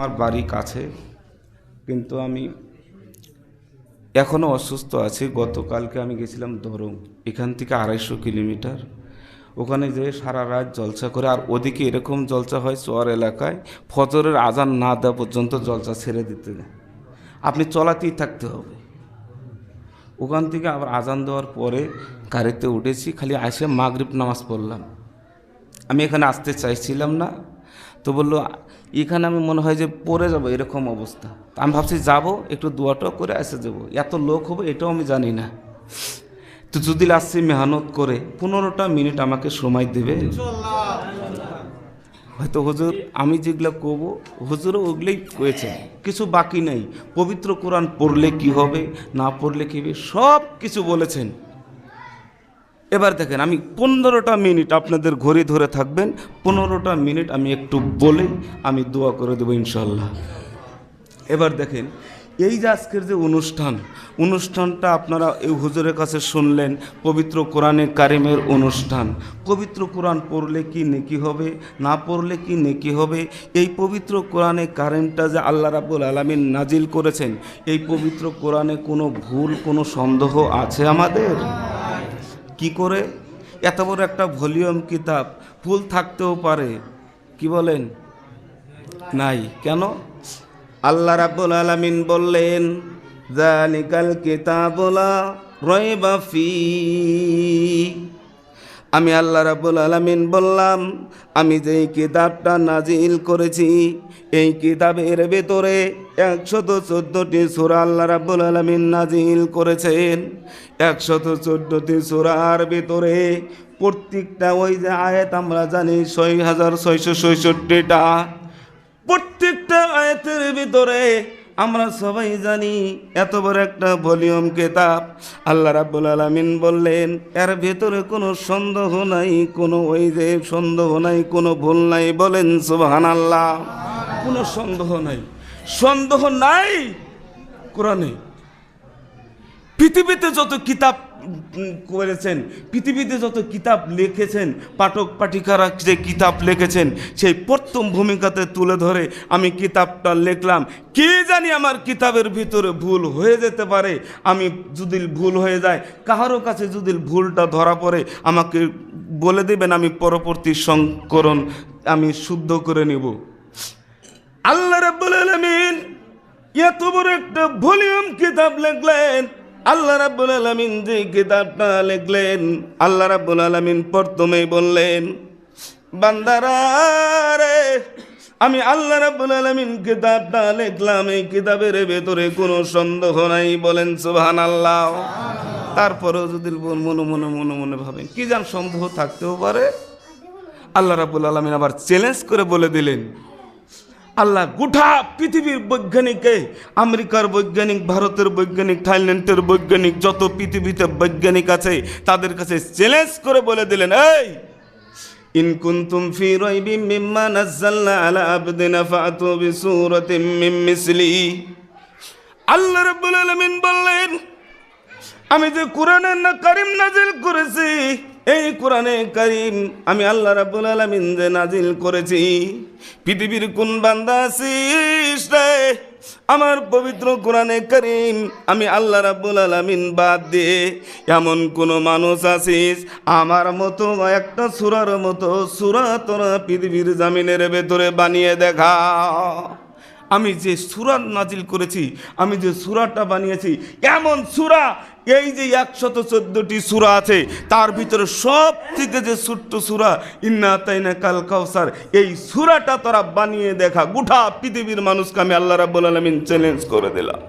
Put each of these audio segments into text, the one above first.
আমার বাড়ি কাছে। কিন্তু আমি এখনও অসুস্থ আছি। গতকালকে আমি গেছিলাম ধরুন এখান থেকে আড়াইশো কিলোমিটার। ওখানে যে সারা রাত জলসা করে, আর ওদিকে এরকম জলসা হয় চর এলাকায়, ফজরের আজান না দেওয়া পর্যন্ত জলসা ছেড়ে দিতে আপনি চলাতেই থাকতে হবে। ওখান থেকে আবার আজান দেওয়ার পরে গাড়িতে উঠেছি, খালি আসে মাগরিব নামাজ পড়লাম। আমি এখানে আসতে চাইছিলাম না। তো বলল এখানে আমি মনে হয় যে পড়ে যাব এরকম অবস্থা। আমি ভাবছি যাব, একটু দোয়াটাও করে এসে যাব। এত লোক হবে এটাও আমি জানি না। তো যদি আসছি মেহনত করে, পনেরোটা মিনিট আমাকে সময় দেবে। হয়তো হুজুর, আমি যেগুলো কব হুজুরও ওগুলোই কয়েছে কিছু বাকি নেই। পবিত্র কোরআন পড়লে কি হবে, না পড়লে কি হবে সব কিছু বলেছেন। এবার দেখেন, আমি পনেরোটা মিনিট আপনাদের ঘড়ি ধরে থাকবেন, পনেরোটা মিনিট আমি একটু বলেই আমি দোয়া করে দেবো ইনশাল্লাহ এবার দেখেন, এই যে আজকের যে অনুষ্ঠান, অনুষ্ঠানটা আপনারা এই হুজুরের কাছে শুনলেন, পবিত্র কোরআনে কারিমের অনুষ্ঠান। পবিত্র কোরআন পড়লে কি নেকি হবে, না পড়লে কি নেকি হবে? এই পবিত্র কোরআনে কারিমটা যে আল্লাহ রাবুল আলমিন নাজিল করেছেন, এই পবিত্র কোরআনে কোনো ভুল, কোনো সন্দেহ আছে আমাদের? কি করে? এত বড় একটা ভলিউম কিতাব ফুল থাকতেও পারে। কি বলেন? নাই। কেন? আল্লাহ রাব্বুল আলামিন বললেন জালিকাল কিতাবলা রয়বা ফি আমি আল্লাহ রাব্বুল আলামিন বললাম, আমি যেই কিতাবটা নাজিল করেছি, এই কিতাবের ভেতরে একশত চোদ্দটি সুরা আল্লাহ রাব্বুল আলামিন নাজিল করেছেন। একশত চোদ্দটি সুরার ভেতরে প্রত্যেকটা ওই যে আয়াত আমরা জানি ছয় হাজার ছয়শো ছয়ষট্টিটা, প্রত্যেকটা আয়াতের ভিতরে আমরা সবাই জানি এত বড় একটা ভলিউম কেতাব। আল্লাহ রাব্বুল আলামিন বললেন, এর ভেতরে কোনো সন্দেহ নাই, কোনো ওই যে সন্দেহ নাই, কোনো ভুল নাই। বলেন, সুবহানাল্লাহ। কোনো সন্দেহ নাই। সন্দেহ নাই কোরআনে। পৃথিবীতে যত কিতাব করেছেন। পৃথিবীতে যত কিতাব লিখেছেন, পাঠক পাঠিকারা যে কিতাব লিখেছেন, সেই প্রথম ভূমিকাতে তুলে ধরে আমি কিতাবটা লিখলাম। কে জানি আমার কিতাবের ভিতরে ভুল হয়ে যেতে পারে। আমি যদি ভুল হয়ে যায় কাহারও কাছে যদি ভুলটা ধরা পড়ে, আমাকে বলে দেবেন, আমি পরবর্তী সংকরণ আমি শুদ্ধ করে নেব। আল্লাহ রাব্বুল আলামিন এত বড় একটা ভলিউম কিতাব লিখলেন। আল্লাহ রাব্বুল আলামিন যে কিতাবটা লিখলেন, আল্লাহ রাব্বুল আলামিন প্রথমেই বললেন, বান্দারা রে, আমি আল্লাহ রাব্বুল আলামিন কিতাবটা লিখলাম, এই কিতাবের ভেতরে কোনো সন্দেহ নাই, বলেন সুবহানাল্লাহ। তারপরেও যদি মনে মনে মনে মনে ভাবেন, কি জান সন্দেহ থাকতেও পারে। আল্লাহ রাব্বুল আলামিন আবার চ্যালেঞ্জ করে বলে দিলেন আল্লাহ গোটা পৃথিবীর বৈজ্ঞানিককে আমেরিকার বৈজ্ঞানিক, ভারতের বৈজ্ঞানিক, থাইল্যান্ডের বৈজ্ঞানিক, যত পৃথিবীতে বৈজ্ঞানিক আছে, তাদের কাছে চ্যালেঞ্জ করে বলে দিলেন, এই আমি যে কোরআনের না কারিম নাজিল করেছি এই কোরআনে কারিম আমি আল্লাহ রাব্বুল আলামিন যে নাজিল করেছি, পৃথিবীর কোন বান্দা আছিস আমার পবিত্র কোরআনে করিম আমি আল্লাহ রাব্বুল আলামিন বাদ দিয়ে এমন কোন মানুষ আছিস আমার মতো একটা সুরার মতো সুরা তোরা পৃথিবীর জামিনের ভেতরে বানিয়ে দেখা। আমি যে সুরা নাজিল করেছি, আমি যে সুরাটা বানিয়েছি, এমন সুরা এই যে একশত চোদ্দটি সুরা আছে, তার ভিতরে সব থেকে যে ছোট্ট সুরা, ইন্না তাইনা কাল কাউসার এই সুরাটা তোরা বানিয়ে দেখা, গোটা পৃথিবীর মানুষকে আমি আল্লাহ রাবুল আলমিন চ্যালেঞ্জ করে দিলাম।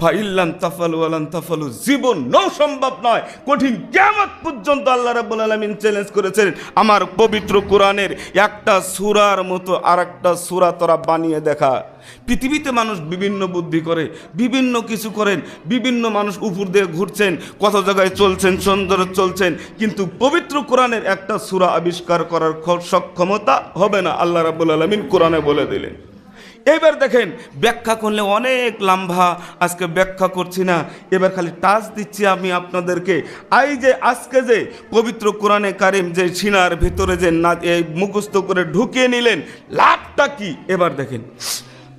ফাইল্লান তাফালু আলান তাফালু। জীবন নৌ সম্ভব নয়। কঠিন কিয়ামত পর্যন্ত আল্লাহ রাব্বুল আলামিন চ্যালেঞ্জ করেছেন। আমার পবিত্র কোরআনের একটা সুরার মতো আরেকটা সূরা তোরা বানিয়ে দেখা। পৃথিবীতে মানুষ বিভিন্ন বুদ্ধি করে, বিভিন্ন কিছু করেন, বিভিন্ন মানুষ উপর দিয়ে ঘুরছেন, কত জায়গায় চলছেন, সুন্দর চলছেন, কিন্তু পবিত্র কোরআনের একটা সূরা আবিষ্কার করার সক্ষমতা হবে না। আল্লাহ রাব্বুল আলামিন কোরআনে বলে দিলেন। এবার দেখেন, ব্যাখ্যা করলে অনেক লাম্ভা আজকে ব্যাখ্যা করছি না। এবার খালি টাচ দিচ্ছি আমি আপনাদেরকে। আই যে আজকে যে পবিত্র কোরআনে কারিম যে সিনার ভিতরে যে না মুখস্থ করে ঢুকিয়ে নিলেন, লাভটা কি? এবার দেখেন।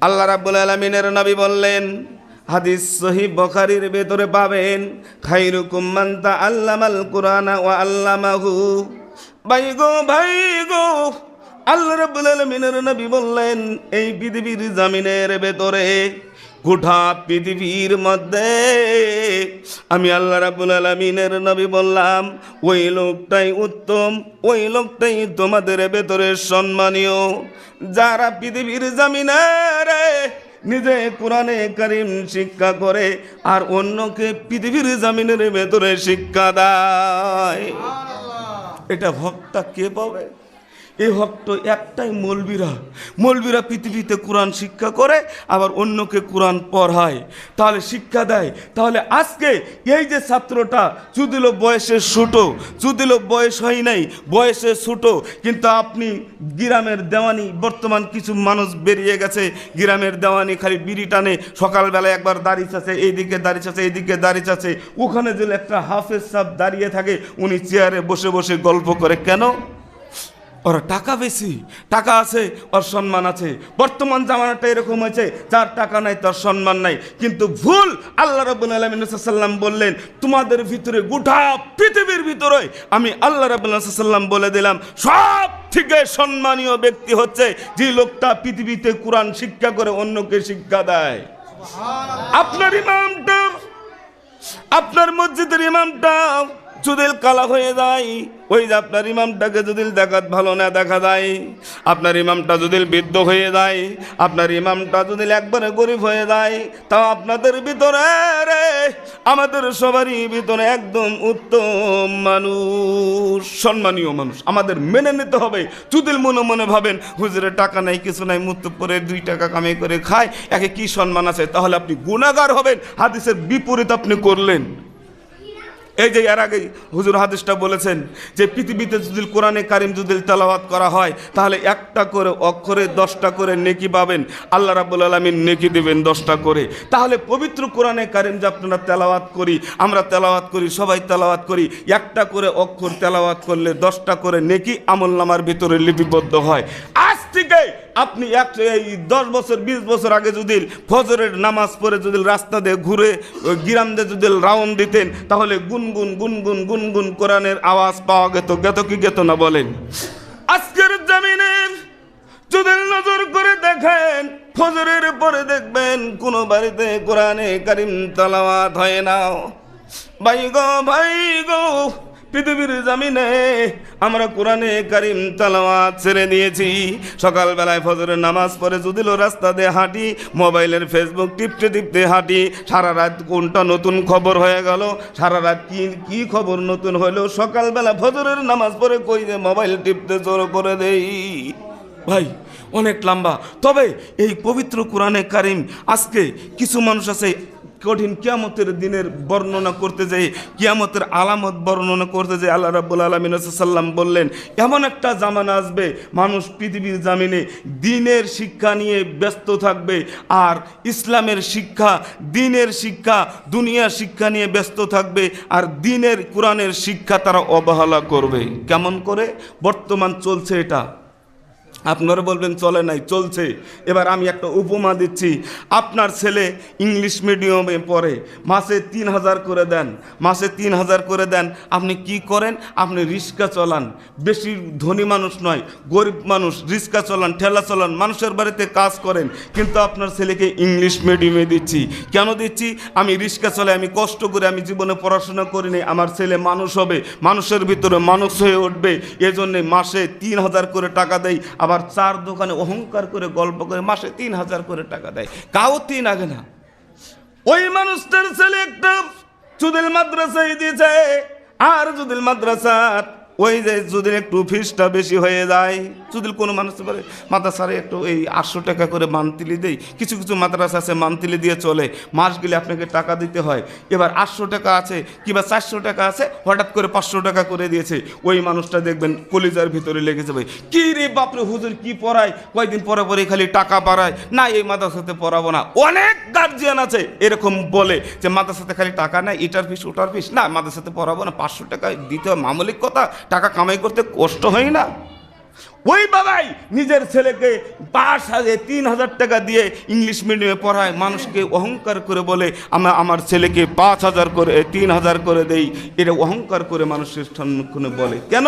আল্লাহ রাব্বুল আলমিনের নবী বললেন, হাদিস সহি বখারির ভেতরে পাবেন, খাইরুকুম মান্তা আল্লামাল কোরআনা ও আল্লামাহু। ভাই গো ভাই গো আল্লাহ রাব্বুল আলামিনের নবী বললেন এই পৃথিবীর জামিনের ভেতরে গোটা পৃথিবীর মধ্যে আমি আল্লাহ রাব্বুল আলামিনের নবী বললাম ওই লোকটাই উত্তম ওই লোকটাই তোমাদের ভেতরে সম্মানীয়। যারা পৃথিবীর জামিনারে নিজে কোরআনে কারিম শিক্ষা করে আর অন্যকে পৃথিবীর জামিনের ভেতরে শিক্ষা দেয়। এটা হকটা কে পাবে? এই হক তো একটাই মৌলবীরা। মৌলবীরা পৃথিবীতে কোরআন শিক্ষা করে, আবার অন্যকে কোরআন পড়ায়। তাহলে শিক্ষা দেয়। তাহলে আজকে এই যে ছাত্রটা চুদিল বয়সে ছোটো চুদিল বয়স হয় নাই, বয়সে ছোটো, কিন্তু আপনি গ্রামের দেওয়ানি, বর্তমান কিছু মানুষ বেরিয়ে গেছে, গ্রামের দেওয়ানি খালি বিড়ি টানে সকালবেলায় একবার দাঁড়িয়ে আছে এইদিকে দাঁড়িয়ে আছে এইদিকে দাঁড়িয়ে আছে ওখানে যে একটা হাফেজ সাহ দাঁড়িয়ে থাকে, উনি চেয়ারে বসে বসে গল্প করে। কেন? ওরা টাকা বেশি টাকা আছে ওর সম্মান আছে। বর্তমান জামানাটা এরকম হয়েছে যার টাকা নাই তার সম্মান নাই। কিন্তু ভুল আল্লাহ রবুল আলমিনাল্লাম বললেন তোমাদের ভিতরে গোটা পৃথিবীর ভিতরে আমি আল্লাহ রবুল্লাহাল্লাম বলে দিলাম সব থেকে সম্মানীয় ব্যক্তি হচ্ছে যে লোকটা পৃথিবীতে কোরআন শিক্ষা করে অন্যকে শিক্ষা দেয়। আপনার ইমামটা আপনার মসজিদের ইমামটা যদি কালা হয়ে যায়, ওই যে আপনার ইমামটাকে যদি দেখাত ভালো না দেখা যায়। আপনার ইমামটা যদি বৃদ্ধ হয়ে যায়, আপনার ইমামটা যদি একবারে গরিব হয়ে যায়। তাও আপনাদের ভিতরে রে, আমাদের সবারই ভিতরে একদম উত্তম মানুষ, সম্মানীয় মানুষ। আমাদের মেনে নিতে হবে। চুদিল মনে মনে ভাবেন হুজুরের টাকা নাই, কিছু নাই মুক্ত পরে দুই টাকা কামাই করে খায়, একে কি সম্মান আছে? তাহলে আপনি গুণাগার হবেন। হাদিসের বিপরীত আপনি করলেন। এই যে এর আগে হুজুর হাদিসটা বলেছেন যে পৃথিবীতে যদি কোরআনে কারিম যদি তেলাওয়াত করা হয়, তাহলে একটা করে অক্ষরে দশটা করে নেকি পাবেন। আল্লাহ রাবুল আলমিন নেকি দেবেন দশটা করে। তাহলে পবিত্র কোরআনে কারিম যে আপনারা তেলাওয়াত করি, আমরা তেলাওয়াত করি, সবাই তেলাওয়াত করি, একটা করে অক্ষর তেলাওয়াত করলে দশটা করে নেকি আমল নামার ভিতরে লিপিবদ্ধ হয়। থেকে আপনি এক এই দশ বছর, বিশ বছর আগে যদি ফজরের নামাজ পড়ে যদি রাস্তা দিয়ে ঘুরে, ওই গ্রাম দিয়ে যদি রাউন্ড দিতেন, তাহলে গুনগুন গুনগুন গুনগুন কোরআনের আওয়াজ পাওয়া গেত। গেত কি গেত না বলেন? আজকের জামিনের যদি নজর করে দেখেন, ফজরের পরে দেখবেন কোন বাড়িতে কোরআনে কারিম তালাওয়াত হয় না। ভাই গো ভাই গো পৃথিবীর জামিনে আমরা কোরআনে কারিম তালাওয়াত ছেড়ে দিয়েছি। সকালবেলায় ফজরের নামাজ পড়ে যদিল রাস্তা দিয়ে হাঁটি, মোবাইলের ফেসবুক টিপতে টিপতে হাঁটি সারা রাত কোনটা নতুন খবর হয়ে গেল? সারা রাত কি কি খবর নতুন হলো? সকালবেলা ফজরের নামাজ পড়ে কই যে মোবাইল টিপতে জোর করে দেই? ভাই, অনেক লম্বা। তবে এই পবিত্র কোরআনে কারিম, আজকে কিছু মানুষ আছে কঠিন কিয়ামতের দিনের বর্ণনা করতে যাই, কিয়ামতের আলামত বর্ণনা করতে যাই, আল্লাহ রাব্বুল আলমিন সাল্লাম বললেন, এমন একটা জামানা আসবে, মানুষ পৃথিবীর জামিনে দিনের শিক্ষা নিয়ে ব্যস্ত থাকবে আর ইসলামের শিক্ষা, দিনের শিক্ষা, দুনিয়ার শিক্ষা নিয়ে ব্যস্ত থাকবে আর দিনের, কোরআনের শিক্ষা তারা অবহেলা করবে। কেমন করে? বর্তমান চলছে এটা। আপনারা বলবেন, চলে নাই, চলছে। এবার আমি একটা উপমা দিচ্ছি। আপনার ছেলে ইংলিশ মিডিয়ামে পড়ে, মাসে তিন হাজার করে দেন, মাসে তিন হাজার করে দেন। আপনি কি করেন? আপনি রিক্সা চলান। বেশি ধনী মানুষ নয়, গরিব মানুষ, রিক্সা চলান, ঠেলা চলান, মানুষের বাড়িতে কাজ করেন। কিন্তু আপনার ছেলেকে ইংলিশ মিডিয়ামে দিচ্ছি। কেন দিচ্ছি? আমি রিক্সা চলে আমি কষ্ট করে, আমি জীবনে পড়াশোনা করিনি আমার ছেলে মানুষ হবে, মানুষের ভিতরে মানুষ হয়ে উঠবে। এজন্যে মাসে তিন হাজার করে টাকা দেয় আবার চার দোকানে অহংকার করে গল্প করে মাসে তিন হাজার করে টাকা দেয়। কাউ তিন আগে না। ওই মানুষটার ছেলে একটা চুদিল মাদ্রাসায় দিয়েছে, আর চুদিল মাদ্রাসার ওই যে যদি একটু ফিসটা বেশি হয়ে যায়, যদি কোনো মানুষ বলে, মাদ্রাসারে একটু এই আটশো টাকা করে মান্থলি দেই। কিছু কিছু মাদ্রাসা আছে, মান্থলি দিয়ে চলে। মাস গেলে আপনাকে টাকা দিতে হয়। এবার আটশো টাকা আছে, কিংবা চারশো টাকা আছে, হঠাৎ করে পাঁচশো টাকা করে দিয়েছে। ওই মানুষটা দেখবেন কলিজার ভিতরে লেগে যাবে। কি রে বাপরে, হুজুর কি পড়ায়? কয়েকদিন পরে পরে খালি টাকা বাড়ায়। না, এই মাদ্রাসাতে পড়াবো না। অনেক গার্জিয়ান আছে, এরকম বলে যে, মাদ্রাসাতে খালি টাকা নেয় এটার ফিস, ওটার ফিস। না, মাদ্রাসাতে পড়াবো না, পাঁচশো টাকা দিতে হয় মামলিক কথা টাকা কামাই করতে কষ্ট হয় না? ওই বাবাই নিজের ছেলেকে পাঁচ হাজার, তিন হাজার টাকা দিয়ে ইংলিশ মিডিয়ামে পড়ায়, মানুষকে অহংকার করে বলে আমরা আমার ছেলেকে পাঁচ হাজার করে, তিন হাজার করে দেই। এটা অহংকার করে মানুষের সম্মুখীনে বলে। কেন?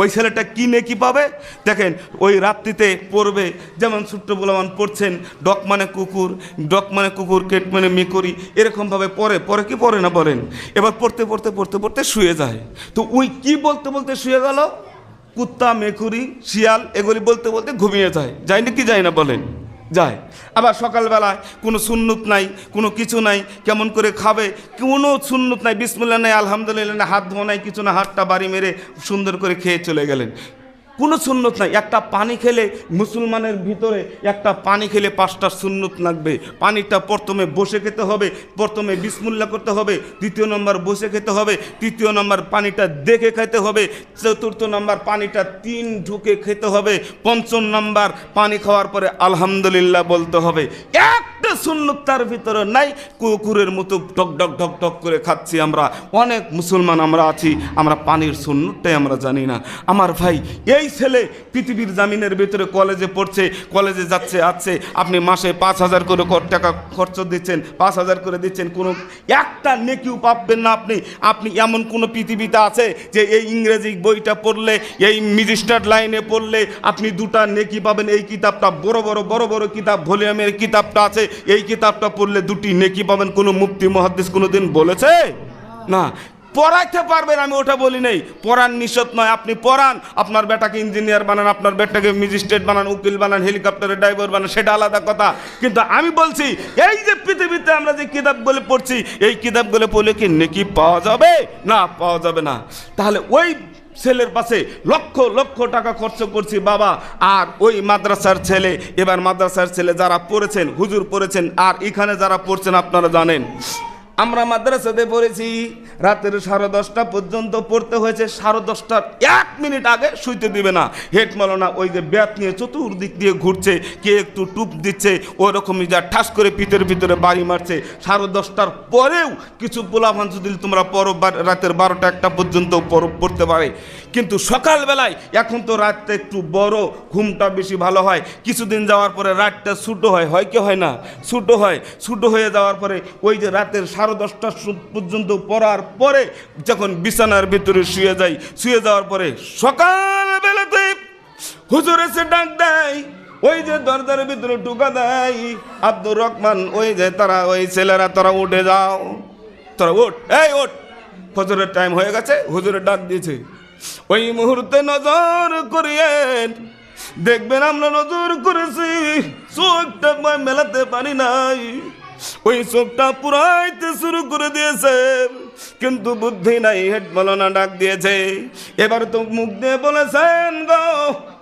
ওই ছেলেটা কি নেকি পাবে? দেখেন, ওই রাত্রিতে পড়বে, যেমন ছোট্ট বলমান পড়ছেন, ডক মানে কুকুর, ডক মানে কুকুর, কেট মানে মেকুরি, এরকমভাবে পরে পরে কি পরে না বলেন এবার পড়তে পড়তে পড়তে পড়তে শুয়ে যায়। তো ওই কি বলতে বলতে শুয়ে গেল? কুত্তা, মেকুরি, শিয়াল, এগুলি বলতে বলতে ঘুমিয়ে যায়। যায় না কি যায় না বলেন? যায়। আবার সকালবেলায় কোনো সুন্নত নাই, কোনো কিছু নাই, কেমন করে খাবে, কোনো সুন্নত নাই বিসমুল্লা নাই, আলহামদুলিল্লাহ হাত ধোয়া নাই, কিছু না, হাতটা বাড়ি মেরে সুন্দর করে খেয়ে চলে গেলেন। কোনো সুন্নত নাই। একটা পানি খেলে মুসলমানের ভিতরে একটা পানি খেলে পাঁচটা সুন্নত লাগবে। পানিটা প্রথমে বসে খেতে হবে, প্রথমে বিসমুল্লা করতে হবে, দ্বিতীয় নম্বর বসে খেতে হবে, তৃতীয় নম্বর পানিটা দেখে খেতে হবে, চতুর্থ নম্বর পানিটা তিন ঢুকে খেতে হবে, পঞ্চম নম্বর পানি খাওয়ার পরে আলহামদুলিল্লাহ বলতে হবে। একটা সুন্নত তার ভিতরে নাই। কুকুরের মতো টক ডক ঢক ঢক করে খাচ্ছি আমরা। অনেক মুসলমান আমরা আছি, আমরা পানির সুন্নতটাই আমরা জানি না। আমার ভাই, এই ছেলে পৃথিবীর জামিনের ভিতরে কলেজে পড়ছে, কলেজে যাচ্ছে আছে আপনি মাসে পাঁচ হাজার করে টাকা খরচ দিচ্ছেন, পাঁচ হাজার করে দিচ্ছেন, কোনো একটা নেকিও পাবেন না আপনি। আপনি এমন কোনো পৃথিবীতে আছে যে এই ইংরেজি বইটা পড়লে, এই ম্যাজিস্ট্রেট লাইনে পড়লে আপনি দুটা নেকি পাবেন। এই কিতাবটা বড় বড় বড় বড় কিতাব, ভলিউমের কিতাবটা আছে। এই কিতাবটা পড়লে দুটি নেকি পাবেন, কোনো মুক্তি মহাদ্দেশ কোনো দিন বলেছে? না। পড়াইতে পারবেন, আমি ওটা বলি নেই। পড়ান নিষেধ নয়, আপনি পড়ান, আপনার বেটাকে ইঞ্জিনিয়ার বানান, আপনার বেটাকে ম্যাজিস্ট্রেট বানান, উকিল বানান হেলিকপ্টারের ড্রাইভার বানান, সেটা আলাদা কথা। কিন্তু আমি বলছি, এই যে পৃথিবীতে আমরা যে কিতাবগুলো পড়ছি, এই কিতাবগুলো পড়লে কি নেকি পাওয়া যাবে? না, পাওয়া যাবে না। তাহলে ওই ছেলের পাশে লক্ষ লক্ষ টাকা খরচ করছি, বাবা। আর ওই মাদ্রাসার ছেলে, এবার মাদ্রাসার ছেলে যারা পড়েছেন, হুজুর পড়েছেন, আর এখানে যারা পড়ছেন, আপনারা জানেন। আমরা মাদ্রাসাতে পড়েছি, রাতের সাড়ে দশটা পর্যন্ত পড়তে হয়েছে, সাড়ে দশটার এক মিনিট আগে শুইতে দিবে না। হেড মলনা ওই যে ব্যাট নিয়ে চতুর্দিক দিয়ে ঘুরছে, কে একটু টুপ দিচ্ছে ওই রকমই যা ঠাস করে পিতের ভিতরে বাড়ি মারছে। সাড়ে দশটার পরেও কিছু পোলাভান যদি তোমরা পর রাতের বারোটা একটা পর্যন্ত পর- পড়তে পারে। কিন্তু সকালবেলায় এখন তো রাতটা একটু বড়, ঘুমটা বেশি ভালো হয়। কিছুদিন যাওয়ার পরে রাতটা ছুটো হয় হয় কি হয় না? ছুটো হয়। ছুটো হয়ে যাওয়ার পরে ওই যে রাতের সাড়ে দশটা সু- পর্যন্ত পড়ার পরে যখন বিছানার ভিতরে শুয়ে যাই, শুয়ে যাওয়ার পরে সকালবেলাতে হুজুর এসে ডাক দেয়, ওই যে দরজার ভিতরে টুকা দেয়, আব্দুর রহমান, ওই যে তারা, ওই ছেলেরা, তারা উঠে যাও। তোরা ওঠ এই ওঠ ফজরের টাইম হয়ে গেছে, হুজুরের ডাক দিয়েছে। ওই মুহূর্তে নজর করিয়েন দেখবেন আমরা নজর করেছি, চোখটা মেলাতে পারি নাই। ওই চোখটা পুরাইতে শুরু করে দিয়েছে। কিন্তু বুদ্ধি নাই, হেড মলনা ডাক দিয়েছে। এবার তো মুখ দিয়ে বলেছেন গো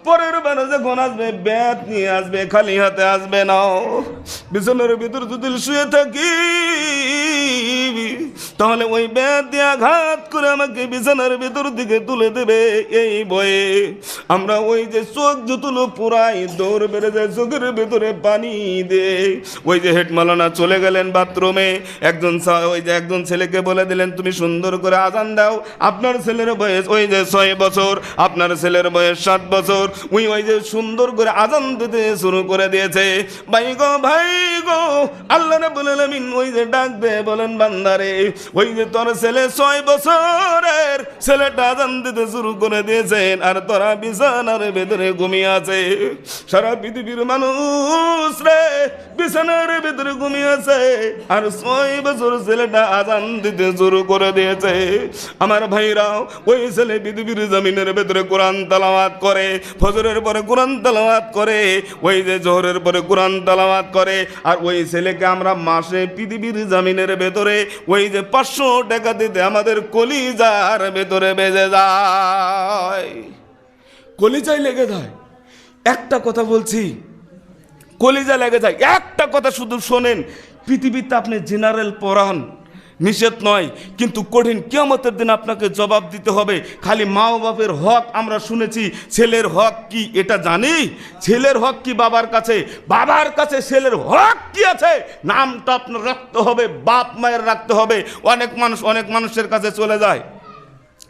পরের বেলা যখন আসবে ব্যাট নিয়ে আসবে, খালি হাতে আসবে না। বিছানার ভিতর যদি শুয়ে থাকি, তাহলে ওই ব্যাট দিয়ে আঘাত করে আমাকে বিছানার ভিতর দিকে তুলে দেবে এই বয়ে। আমরা ওই যে চোখ জুতুলো পুরাই দৌড় বেড়ে যায়, চোখের ভিতরে পানি দে। ওই যে হেড মালানা চলে গেলেন বাথরুমে। একজন ওই যে একজন ছেলেকে বলে দিলেন, তুমি সুন্দর করে আজান দাও। আপনার ছেলের বয়স ওই যে ছয় বছর, আপনার ছেলের বয়স সাত বছর। ওই ওই যে সুন্দর করে আজান দিতে শুরু করে দিয়েছে। ভাই গো ভাই গো, আল্লাহ রাব্বুল আলামিন ওই যে ডাক দে বলেন, বান্দারে, ওই যে তোর ছেলে ছয় বছরের ছেলেটা আজান দিতে শুরু করে দিয়েছেন আর তোরা বিছানার ভেতরে ঘুমিয়ে আছে। সারা পৃথিবীর মানুষ রে, বিছানার ভিতরে ঘুমিয়েছে আর ছয় বছর ছেলেটা আজান দিতে শুরু করে দিয়েছে। আমার ভাইরাও ওই ছেলে পৃথিবীর জমিনের ভেতরে কোরআন তালাওয়াত করে। ফজরের পরে কোরআন তালাওয়াত করে, ওই যে জোহরের পরে কোরআন তালাওয়াত করে, আর ওই ছেলেকে আমরা মাসে পৃথিবীর জমিনের ভেতরে, ওই যে পাঁচশো টাকা দিতে আমাদের কলিজার ভেতরে বেজে যায়। কলিজায় লেগে যায়। একটা কথা বলছি কলিজা লেগে যায়। একটা কথা শুধু শোনেন, পৃথিবীতে আপনি জেনারেল পড়ান নিষেধ নয়, কিন্তু কঠিন কিয়ামতের দিন আপনাকে জবাব দিতে হবে। খালি মা বাপের হক আমরা শুনেছি, ছেলের হক কি এটা জানি? ছেলের হক কি বাবার কাছে? বাবার কাছে ছেলের হক কি আছে? নামটা আপনার রাখতে হবে বাপ মায়ের রাখতে হবে। অনেক মানুষ অনেক মানুষের কাছে চলে যায়।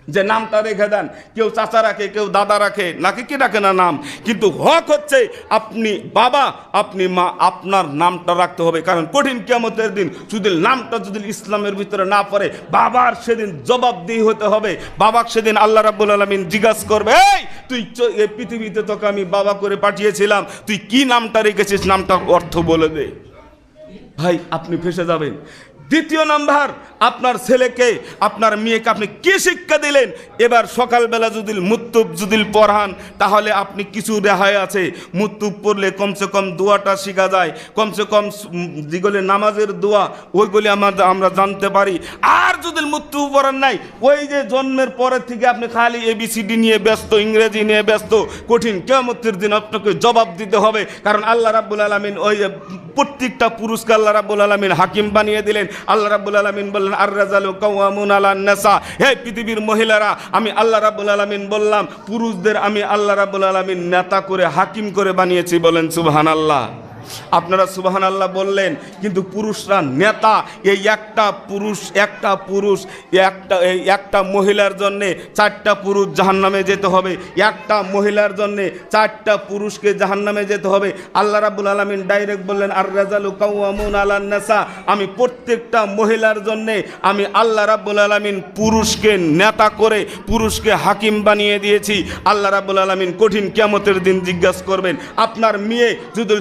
যে নামটা রেখে দেন, কেউ চাচা রাখে, কেউ দাদা রাখে, নাকি কি রাখে না নাম? কিন্তু হক হচ্ছে আপনি বাবা, আপনি মা, আপনার নামটা রাখতে হবে। কারণ কঠিন কিয়ামতের দিন যদি নামটা যদি ইসলামের ভিতরে না পড়ে, বাবার সেদিন জবাবদিহি হতে হবে। বাবাকে সেদিন আল্লাহ রাব্বুল আলমিন জিজ্ঞাসা করবে, এই, তুই চ- এ পৃথিবীতে তোকে আমি বাবা করে পাঠিয়েছিলাম, তুই কি নামটা রেখেছিস? নামটা অর্থ বলে দে। ভাই, আপনি ফেসে যাবেন। দ্বিতীয় নাম্বার, আপনার ছেলেকে, আপনার মেয়েকে আপনি কি শিক্ষা দিলেন? এবার সকালবেলা যদি মুত্তুব যদি পড়ান, তাহলে আপনি কিছু রেহাই আছে। মুত্তুব পড়লে কমসে কম দোয়াটা শেখা যায়। কমসে কম যেগুলি নামাজের দোয়া, ওইগুলি আমার আমরা জানতে পারি। আর যদি মুত্তুব পড়ান নাই, ওই যে জন্মের পরের থেকে আপনি খালি এবিসিডি নিয়ে ব্যস্ত, ইংরেজি নিয়ে ব্যস্ত, কঠিন কেমতের দিন আপনাকে জবাব দিতে হবে। কারণ আল্লাহ রাব্বুল আলমিন ওই যে প্রত্যেকটা পুরস্কার আল্লাহ রাব্বুল আলমিন হাকিম বানিয়ে দিলেন। আল্লাহ রাবুল আলমিন বললেন আর রাজালু কাওয়ামুন আলান নেসা। হে পৃথিবীর মহিলারা, আমি আল্লাহ রাবুল আলমিন বললাম, পুরুষদের আমি আল্লাহ রাবুল আলমিন নেতা করে, হাকিম করে বানিয়েছি বলেন সুবহান আল্লাহ আপনারা সুবাহান আল্লাহ বললেন, কিন্তু পুরুষরা নেতা, এই একটা পুরুষ একটা পুরুষ, একটা একটা মহিলার জন্যে চারটা পুরুষ জাহান্নামে যেতে হবে, একটা মহিলার জন্যে চারটা পুরুষকে জাহান্নামে যেতে হবে। আল্লাহ রাবুল আলমিন ডাইরেক্ট বললেন আর রাজালু কাউমুন আল্লাহ নেসা আমি প্রত্যেকটা মহিলার জন্যে, আমি আল্লাহ রাব্বুল আলমিন পুরুষকে নেতা করে পুরুষকে হাকিম বানিয়ে দিয়েছি। আল্লাহ রাব্বুল আলমিন কঠিন কেমতের দিন জিজ্ঞাসা করবেন, আপনার মেয়ে যদি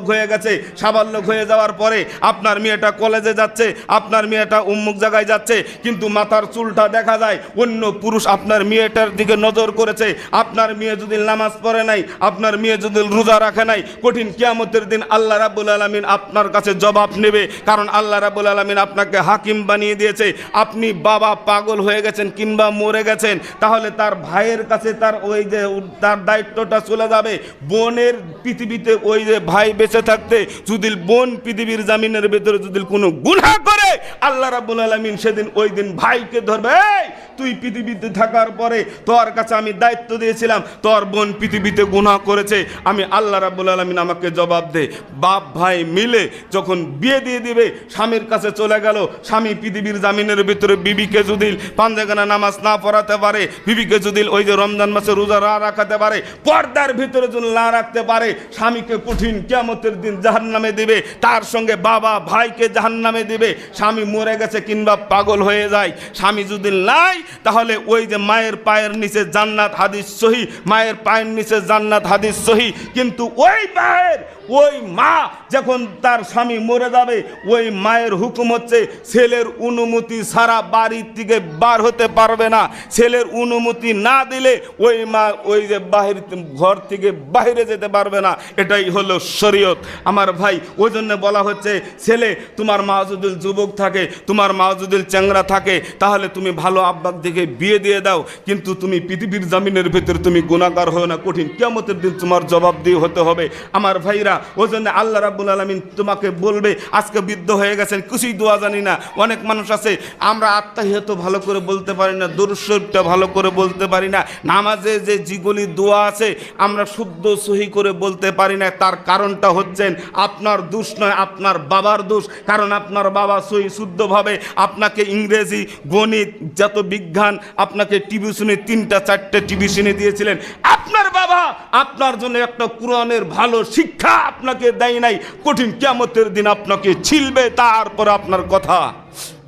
সাবাল্যক হয়ে গেছে সাবাল্যক হয়ে যাওয়ার পরে আপনার মেয়েটা কলেজে যাচ্ছে, আপনার মেয়েটা উম্মুক জায়গায় যাচ্ছে, কিন্তু মাথার চুলটা দেখা যায়, অন্য পুরুষ আপনার মেয়েটার দিকে নজর করেছে, আপনার মেয়ে যদি নামাজ পড়ে নাই, আপনার মেয়ে যদি রোজা রাখে নাই, কঠিন কিয়ামতের দিন আল্লাহ রাব্বুল আলমিন আপনার কাছে জবাব নেবে, কারণ আল্লাহ রাব্বুল আলমিন আপনাকে হাকিম বানিয়ে দিয়েছে, আপনি বাবা পাগল হয়ে গেছেন কিংবা মরে গেছেন, তাহলে তার ভাইয়ের কাছে তার ওই যে, তার দায়িত্বটা চলে যাবে, বোনের পৃথিবীতে ওই যে ভাই বেঁচে থাকতে যদি বোন পৃথিবীর জামিনের ভেতরে যদি কোনো গুনা করে আল্লাহ রাবুল আলমিন সেদিন ওই দিন ভাইকে ধরবে "এই, তুই পৃথিবীতে থাকার পরে তোর কাছে আমি দায়িত্ব দিয়েছিলাম, তোর বোন পৃথিবীতে গুনাহ করেছে। আমি আল্লাহ রাব্বুল আলমিন আমাকে জবাব দে। বাপ ভাই মিলে যখন বিয়ে দিয়ে দিবে, স্বামীর কাছে চলে গেল, স্বামী পৃথিবীর জামিনের ভিতরে বিবিকে যদি পাঞ্জাগানা নামাজ না পড়াতে পারে, বিবিকে যদি ওই যে রমজান মাসে রোজা না রাখাতে পারে, পর্দার ভিতরে যদি না রাখতে পারে, স্বামীকে কঠিন কেমতের দিন জাহান নামে দিবে, তার সঙ্গে বাবা ভাইকে জাহান নামে দিবে, স্বামী মরে গেছে কিংবা পাগল হয়ে যায়, স্বামী যদি নাই তাহলে ওই যে মায়ের পায়ের নিচে জান্নাত হাদিস সহি, মায়ের পায়ের নিচে জান্নাত হাদিস সহি, কিন্তু ওই পায়ের ওই মা যখন তার স্বামী মরে যাবে, ওই মায়ের হুকুম হচ্ছে ছেলের অনুমতি সারা বাড়ির থেকে বার হতে পারবে না। ছেলের অনুমতি না দিলে ওই মা ওই যে বাহির ঘর থেকে বাইরে যেতে পারবে না। এটাই হলো শরীয়ত। আমার ভাই ওই জন্য বলা হচ্ছে, ছেলে, তোমার মা যদি যুবক থাকে, তোমার মা যদি চ্যাংরা থাকে, তাহলে তুমি ভালো আব্বার দিকে বিয়ে দিয়ে দাও, কিন্তু তুমি পৃথিবীর জামিনের ভেতরে তুমি গুণাগার হও না, কঠিন কেমতের দিন তোমার জবাব দিয়ে হতে হবে। আমার ভাইরা ওই জন্য আল্লাহ রাব্বুল আলমিন তোমাকে বলবে, আজকে বৃদ্ধ হয়ে গেছেন, কিছুই দোয়া জানি না। অনেক মানুষ আছে, আমরা আত্মাহিয়ত ভালো করে বলতে পারি না দরুশরীফটা ভালো করে বলতে পারি না, নামাজে যে যেগুলি দোয়া আছে, আমরা শুদ্ধ সহি করে বলতে পারি না, তার কারণটা হচ্ছেন আপনার দোষ নয়, আপনার বাবার দোষ। কারণ আপনার বাবা সহি শুদ্ধভাবে আপনাকে ইংরেজি, গণিত, যত বিজ্ঞান, আপনাকে টিভিশনে তিনটা, চারটে টিভিশনে দিয়েছিলেন। আপনার বাবা আপনার জন্য একটা কোরআনের ভালো শিক্ষা। আপনাকে দেয় নাই। কঠিন কেমতের দিন আপনাকে ছিলবে তারপর আপনার কথা।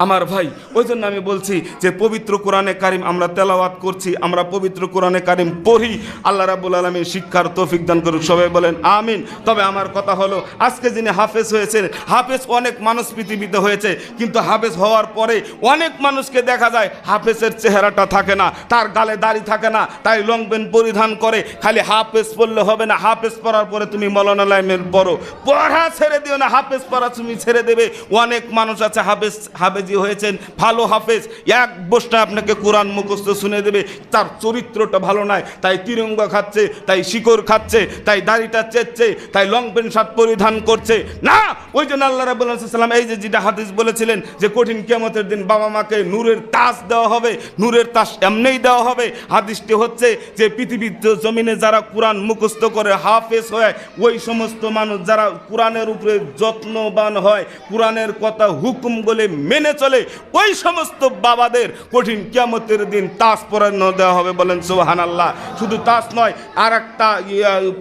আমার ভাই ওই জন্য আমি বলছি যে পবিত্র কোরআনে কারিম আমরা তেলাওয়াত করছি, আমরা পবিত্র কোরআনে কারিম পড়ি। আল্লাহ রাবুল আলমী শিক্ষার তৌফিক দান করুক, সবাই বলেন আমিন। তবে আমার কথা হলো, আজকে যিনি হাফেজ হয়েছেন, হাফেজ অনেক মানুষ পৃথিবীতে হয়েছে, কিন্তু হাফেজ হওয়ার পরে অনেক মানুষকে দেখা যায় হাফেজের চেহারাটা থাকে না, তার গালে দাড়ি থাকে না, তাই লং পেন পরিধান করে, খালি হাফেজ পড়লে হবে না, হাফেজ পড়ার পরে তুমি মৌলানা লাইমের পড়ো। পড়া ছেড়ে দিও না, হাফেজ পড়া তুমি ছেড়ে দেবে। অনেক মানুষ আছে হাফেজ, হাফেজি হয়েছেন, ভালো হাফেজ। এক বসটা আপনাকে কোরআন মুখস্থ শুনে দেবে, তার চরিত্রটা ভালো নয় তাই তিরঙ্গা খাচ্ছে, তাই শিকড় খাচ্ছে, তাই দাড়িটা চেচ্ছে, তাই লং পেন শার্ট পরিধান করছে। না! ওই জন্য আল্লাহ রাবুল সাল্লাম এই যে যেটা হাদিস বলেছিলেন যে কঠিন কিয়ামতের দিন বাবা মাকে নূরের তাস দেওয়া হবে, নূরের তাস এমনিই দেওয়া হবে। হাদিসটি হচ্ছে যে পৃথিবীর জমিনে যারা কোরআন মুখস্থ করে, হাফেজ হয়, ওই সমস্ত মানুষ যারা কোরআনের উপরে যত্নবান হয়, কোরআনের কথা হুকুম বলে মেনে চলে ওই সমস্ত বাবাদের কঠিন কিয়ামতের দিন তাস পরানো দেওয়া হবে বলেন সোহান আল্লাহ শুধু তাস নয় আর একটা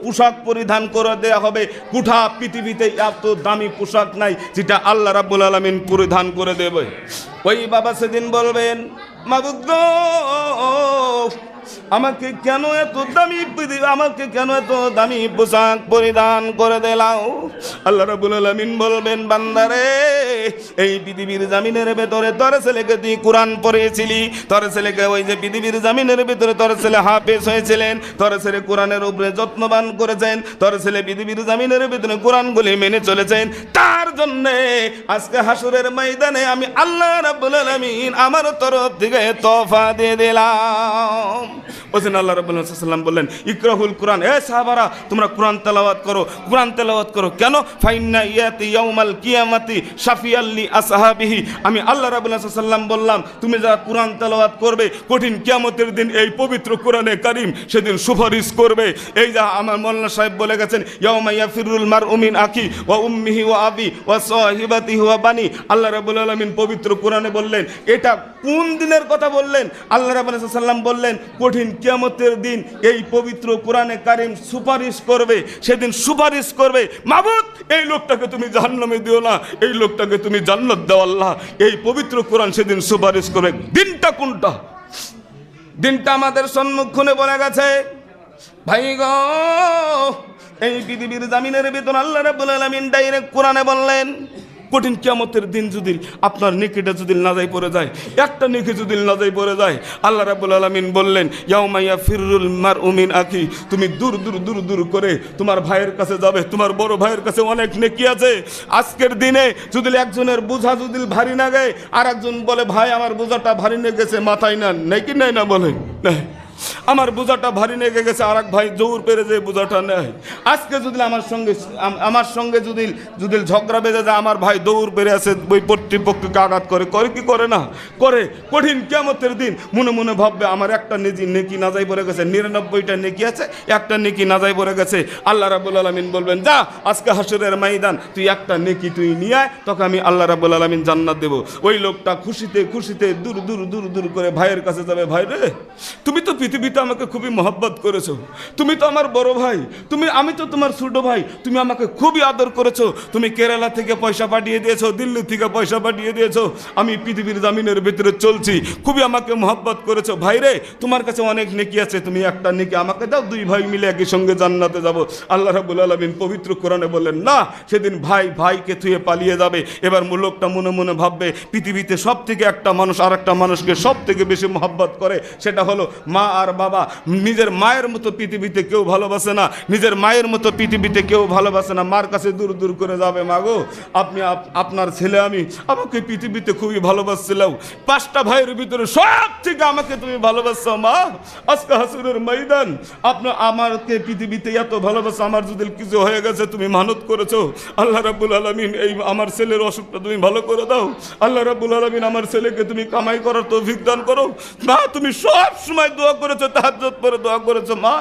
পোশাক পরিধান করে দেওয়া হবে। কুঠা পৃথিবীতে এত দামি পোশাক নাই যেটা আল্লাহ রাবুল আলমিন পরিধান করে দেবে। ওই বাবা সেদিন বলবেন মাবুদ গো, আমাকে কেন এত দামি আমাকে কেন এত দামি পোশাক পরিধান করে দিলাও? আল্লাহ রাবুল আলমিন বলবেন, বান্দারে, এই পৃথিবীর জামিনের ভেতরে তোর ছেলেকে তুই কোরআন পড়িয়েছিলি, তোর ছেলেকে ওই যে পৃথিবীর জামিনের ভেতরে তোর ছেলে হাফেজ হয়েছিলেন, তোর ছেলে কোরআনের উপরে যত্নবান করেছেন, তোর ছেলে পৃথিবীর জামিনের ভেতরে কোরআনগুলি মেনে চলেছেন। তার জন্যে আজকে হাসুরের ময়দানে আমি আল্লাহ রাব্বুল আলামিন আমার তরফ থেকে তোফা দিয়ে দিলাম। ওসেন আল্লাহ রাব্বুল সাল্লাম বললেন, ইকরাহুল কোরআন, এ সাহাবারা, তোমরা কোরআন তেলাওয়াত করো, কোরআন তেলাওয়াত করো। কেন? ফাইন্না ইয়াতি ইয়াউমাল কিয়ামাতি শাফিয়াল্লি আসহাবিহি। আমি আল্লাহ রাব্বুল সাল্লাম বললাম, তুমি যারা কোরআন তেলাওয়াত করবে, কঠিন কিয়ামতের দিন এই পবিত্র কোরআনে কারিম সেদিন সুপারিশ করবে। এই যা আমার মোল্লা সাহেব বলে গেছেন, ইয়াউমা ইয়াফিরুল মার উমিন আকি ওয়া উম্মিহি ওয়া আবি ওয়া সাহিবাতিহি ওয়া বানি। আল্লাহ রাব্বুল আলামিন পবিত্র কোরআনে বললেন, এটা কোন দিনের কথা বললেন? আল্লাহ রাব্বুল সাল্লাম বললেন, কঠিন কিয়ামতের দিন এই পবিত্র কোরআনে কারিম সুপারিশ করবে, সেদিন সুপারিশ করবে, মাবুদ, এই লোকটাকে তুমি জাহান্নামে দিও না, এই লোকটাকে তুমি জান্নাত দাও আল্লাহ। এই পবিত্র কোরআন সেদিন সুপারিশ করবে। দিনটা কোনটা? দিনটা আমাদের সম্মুখনে বলে গেছে, ভাই গো, এই পৃথিবীর জামিনের ভিতর আল্লাহ রাব্বুল আলামিন ডাইরেক্ট কোরআনে বললেন কঠিন কিয়ামতের দিন যদি আপনার নেকিটা যদি নাজাই পড়ে যায়, একটা নেকি যদি নাজাই পড়ে যায়, আল্লাহ রাবুল আলামিন বললেন ইয়াউমাইয়া ফিরুল মার উমিন আকি তুমি দূর দূর দূর দূর করে তোমার ভাইয়ের কাছে যাবে, তোমার বড় ভাইয়ের কাছে অনেক নেকি আছে। আজকের দিনে যদি একজনের বোঝা যদি ভারী না গায় আর একজন বলে, ভাই, আমার বোঝাটা ভারী নিয়ে গেছে মাথায় না, নেকি নেয় না বলে? নেয় আমার বোঝাটা ভারী লেগে গেছে আর ভাই জোর পেরে যে বোঝাটা নেয়। আজকে যদি আমার সঙ্গে আমার সঙ্গে যদি যদি ঝগড়া বেঁধে যায়, আমার ভাই দৌড় পেরে আছে ওই কর্তৃপক্ষকে আঘাত করে করে কি করে না? করে কঠিন কেমতের দিন, মনে মনে ভাববে, আমার একটা নেজি নেকি নাজাই পড়ে গেছে, নিরানব্বইটা নেকি আছে, একটা নেকি নাজাই পড়ে গেছে। আল্লাহ রাবুল আলমিন বলবেন, যা, আজকে হাসরের মাইদান তুই একটা নেকি তুই নিয়ে আয়, তোকে আমি আল্লাহ রাবুল আলমিন জান্নাত দেবো। ওই লোকটা খুশিতে খুশিতে দূর দূর দূর দূর করে ভাইয়ের কাছে যাবে, ভাই রে, তুমি তো পৃথিবীতে আমাকে খুবই মহব্বত করেছ। তুমি তো আমার বড় ভাই। তুমি, আমি তো তোমার ছোট ভাই। তুমি আমাকে খুবই আদর করেছ। তুমি কেরালা থেকে পয়সা পাঠিয়ে দিয়েছ, দিল্লি থেকে পয়সা পাঠিয়ে দিয়েছ। আমি পৃথিবীর জামিনের ভিতরে চলছি। খুবই আমাকে মহব্বত করেছ। ভাই রে, তোমার কাছে অনেক নেকি আছে। তুমি একটা নেকি আমাকে দাও, দুই ভাই মিলে একই সঙ্গে জান্নাতে যাব। আল্লাহ রাবুল আলমিন পবিত্র কোরআনে বললেন, না, সেদিন ভাই ভাইকে থুয়ে পালিয়ে যাবে। এবার লোকটা মনে মনে ভাববে, পৃথিবীতে সব থেকে একটা মানুষ আর একটা মানুষকে সব থেকে বেশি মহব্বত করে, সেটা হলো মা আর বাবা, নিজের মায়ের মতো পৃথিবীতে কেউ ভালোবাসে না, নিজের মায়ের মতো পৃথিবীতে কেউ ভালোবাসে না, মার কাছে দূর দূর করে যাবে মাগো আপনি আপনার ছেলে আমি আমাকে পৃথিবীতে খুবই ভালোবাসছিলাম। পাঁচটা ভাইয়ের ভিতরে সব থেকে আমাকে তুমি ভালোবাসছো, মা। আজকে হাসুরের ময়দান। আপনার আমাকে পৃথিবীতে এত ভালোবাসা, আমার যদি কিছু হয়ে গেছে, তুমি মানত করেছ। আল্লাহ রাবুল আলমিন এই আমার ছেলের অসুখটা তুমি ভালো করে দাও। আল্লাহ রাবুল আলমিন আমার ছেলেকে তুমি কামাই করার তৌফিক দান করো। মা, তুমি সব সময় দোয়া করে করেছ তাহাজ্জত পরে দোয়া করেছ। মা,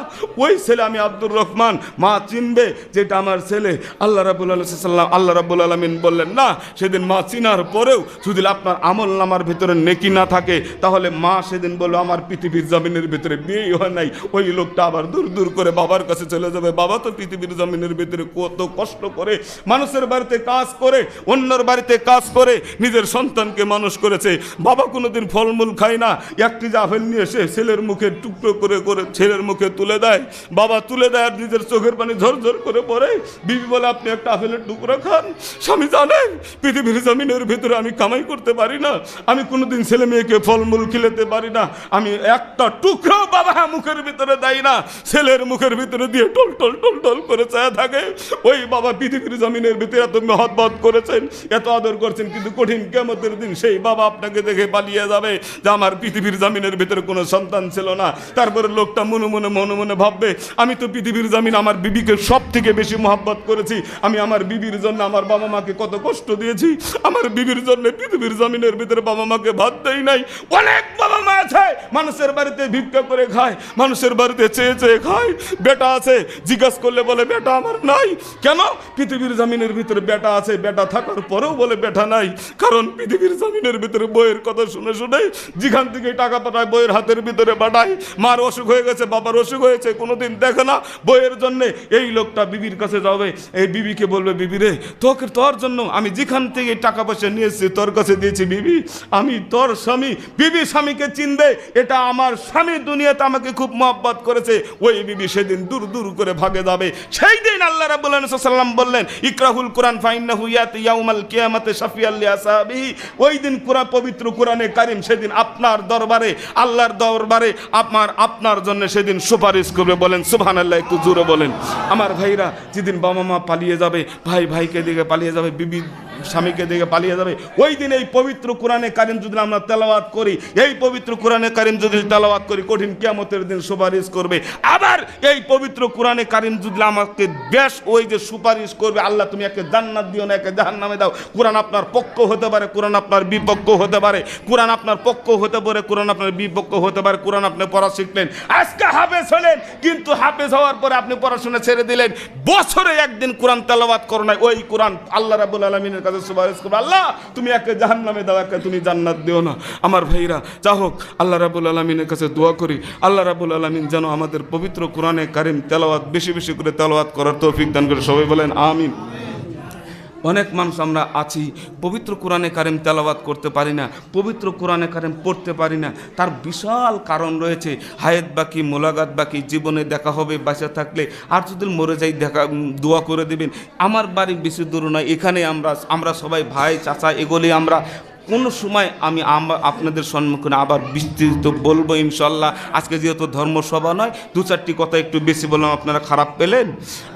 ওই ছেলে আমি আব্দুর রহমান। মা চিনবে যেটা আমার ছেলে। আল্লাহ রাবুল আলাইসাল্লাম আল্লাহ রাবুল আলমিন বললেন, না, সেদিন মা চিনার পরেও যদি আপনার আমল নামার ভিতরে নেকি না থাকে, তাহলে মা সেদিন বলল, আমার পৃথিবীর জমিনের ভিতরে বিয়ে হয় নাই। ওই লোকটা আবার দূর দূর করে বাবার কাছে চলে যাবে। বাবা তো পৃথিবীর জমিনের ভিতরে কত কষ্ট করে মানুষের বাড়িতে কাজ করে, অন্যর বাড়িতে কাজ করে, নিজের সন্তানকে মানুষ করেছে। বাবা কোনোদিন ফলমূল খায় না। একটি জাফেল নিয়ে এসে ছেলের মুখে টুকরো করে করে ছেলের মুখে তুলে দেয়। বাবা তুলে দেয় আর নিজের চোখের পানি ঝরঝর করে পড়ে। বিবি বলে, আপনি একটা আপেলের টুকরো খান। স্বামী জানেন পৃথিবীর জমিনের ভিতরে আমি কামাই করতে পারি না। আমি কোনোদিন ছেলে মেয়েকে ফলমূল খিলেতে পারি না। আমি একটা টুকরো বাবা মুখের ভিতরে দেয় না। ছেলের মুখের ভিতরে দিয়ে টল টল টল টল করে চায়া থাকে। ওই বাবা পৃথিবীর জমিনের ভিতরে এত মহব্বত করেছেন, এত আদর করছেন, কিন্তু কঠিন কেমতের দিন সেই বাবা আপনাকে দেখে পালিয়ে যাবে যে আমার পৃথিবীর জমিনের ভিতরে কোনো সন্তান ছিল না। তারপরে লোকটা মনে মনে মনে মনে ভাববে, আমি তো পৃথিবীর জমিন আমার বিবিকে সব থেকে বেশি মহব্বত করেছি। আমি আমার বিবির জন্য আমার বাবা মাকে কত কষ্ট দিয়েছি। আমার বিবির জন্য পৃথিবীর জমিনের ভিতরে বাবা মাকে ভাত দেই নাই। অনেক বাবা মা আছে, মানুষের বাড়িতে ভিক্ষা করে খায়, মানুষের বাড়িতে চেয়ে চেয়ে খায়। বেটা আছে, জিজ্ঞাসা করলে বলে, বেটা আমার নাই। কেন? পৃথিবীর জমিনের ভিতরে বেটা আছে, বেটা থাকার পরেও বলে, বেটা নাই। কারণ পৃথিবীর জমিনের ভিতরে বইয়ের কথা শুনে শুনে, যেখান থেকে টাকা পাঠায় বইয়ের হাতের ভিতরে পাঠায়। মার অসুখ হয়ে গেছে, বাবার অসুখ হয়েছে, কোনোদিন দেখে না? বইয়ের জন্য এই লোকটা বিবির কাছে যাবে। এই বিবিকে বলবে, বিবি রে, তোকে তোর জন্য আমি যেখান থেকে টাকা পয়সা নিয়েছি তোর কাছে দিয়েছি বিবি। আমি তোর স্বামী, বিবি স্বামীকে চিনবে। এটা আমার স্বামী দুনিয়াতে আমাকে খুব মহব্বত করেছে। ওই বিবি সেদিন দূর দূর করে ভাগে যাবে। সেই দিন আল্লাহ আলামিন সাল্লাম বললেন, ইকরাহুল কোরআন ফাইন্নাহু ইয়াতি ইয়াউমাল কিয়ামাতি শাফিয়াল লিয়াসাবিহি ওই দিন কোরআন পবিত্র কোরআনে কারিম, সেদিন আপনার দরবারে, আল্লাহর দরবারে আপনার আপনার জন্য সেদিন সুপারিশ করবে বলেন, সুবহানাল্লাহ, একটু জোরে বলেন। আমার ভাইরা, যেদিন বাবা মা পালিয়ে যাবে, ভাই ভাইকে দিকে পালিয়ে যাবে, বিবি স্বামীকে দিকে পালিয়ে যাবে। ওই দিন এই পবিত্র কোরআনে কারিম যদি আমরা তেলাওয়াত করি, এই পবিত্র কোরআনে কারিম যদি তেলাওয়াত করি, কঠিন কিয়ামতের দিন সুপারিশ করবে। আবার এই পবিত্র কোরআনে কারিম যদি আমাকে বেশ ওই যে সুপারিশ করবে, আল্লাহ তুমি একে জান্নাত দিও না, একে জাহান নামে দাও। কোরআন আপনার পক্ষ হতে পারে, কোরআন আপনার বিপক্ষ হতে পারে। কোরআন আপনার পক্ষ হতে পারে, কোরআন আপনার বিপক্ষ হতে পারে, কোরআন আপনি পড়া শিখলেন। আজকে হাফেজ হলেন, কিন্তু হাফেজ হওয়ার পরে আপনি পড়াশোনা ছেড়ে দিলেন। বছরে একদিন কোরআন তেলাওয়াত করো না ওই কোরআন আল্লাহ রাবুল আলমিনের কাছে সুপারিশ করবে আল্লাহ, তুমি একে জাহান নামে দাও তুমি জান্নাত দিও না। আমার ভাইরা, যা হোক, আল্লাহ রাবুল আলমিনের কাছে দোয়া করি। আল্লাহ রাবুল আলমিন যেন আমাদের পবিত্র কোরআনে কারিম তেলাওয়াত, বেশি বেশি করে তেলাওয়াত করার তৌফিক দান করে। সবাই বলেন, আমিন। অনেক মানুষ আমরা আছি, পবিত্র কোরআনে কারেম তেলাবাদ করতে পারি না, পবিত্র কোরআনে কারেম পড়তে পারি না। তার বিশাল কারণ রয়েছে, হায়েত বাকি মোলাগাত বাকি, জীবনে দেখা হবে, বাঁচা থাকলে। আর যদি মরে যাই, দেখা দোয়া করে দেবেন। আমার বাড়ি বেশি দূর নয়, এখানে আমরা আমরা সবাই ভাই, চাচা, এগুলি আমরা কোনো সময় আমি আপনাদের সম্মুখীনে আবার বিস্তৃত বলব ইনশাল্লাহ। আজকে যেহেতু ধর্মসভা নয়, দু চারটি কথা একটু বেশি বললাম, আপনারা খারাপ পেলেন।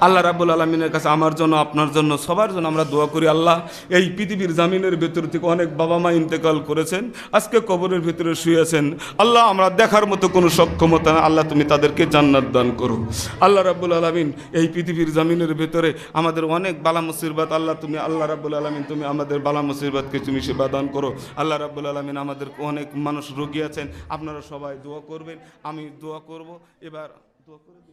আল্লাহ রাবুল আলমিনের কাছে আমার জন্য, আপনার জন্য, সবার জন্য আমরা দোয়া করি আল্লাহ, এই পৃথিবীর জামিনের ভেতর থেকে অনেক বাবা মা ইন্তেকাল করেছেন, আজকে কবরের ভিতরে শুয়েছেন আল্লাহ, আমরা দেখার মতো কোনো সক্ষমতা না, আল্লাহ তুমি তাদেরকে জান্নাত দান করো। আল্লাহ রাবুল আলমিন এই পৃথিবীর জামিনের ভেতরে আমাদের অনেক বালা মুসিরবাত আল্লাহ তুমি, আল্লাহ রাবুল আলমিন তুমি আমাদের বালা মুসিরবাতকে তুমি সেবা দান করো। আল্লাহ রাবুল আলমিন আমাদের অনেক মানুষ রোগী আছেন। আপনারা সবাই দোয়া করবেন। আমি দোয়া করব। এবার দোয়া করে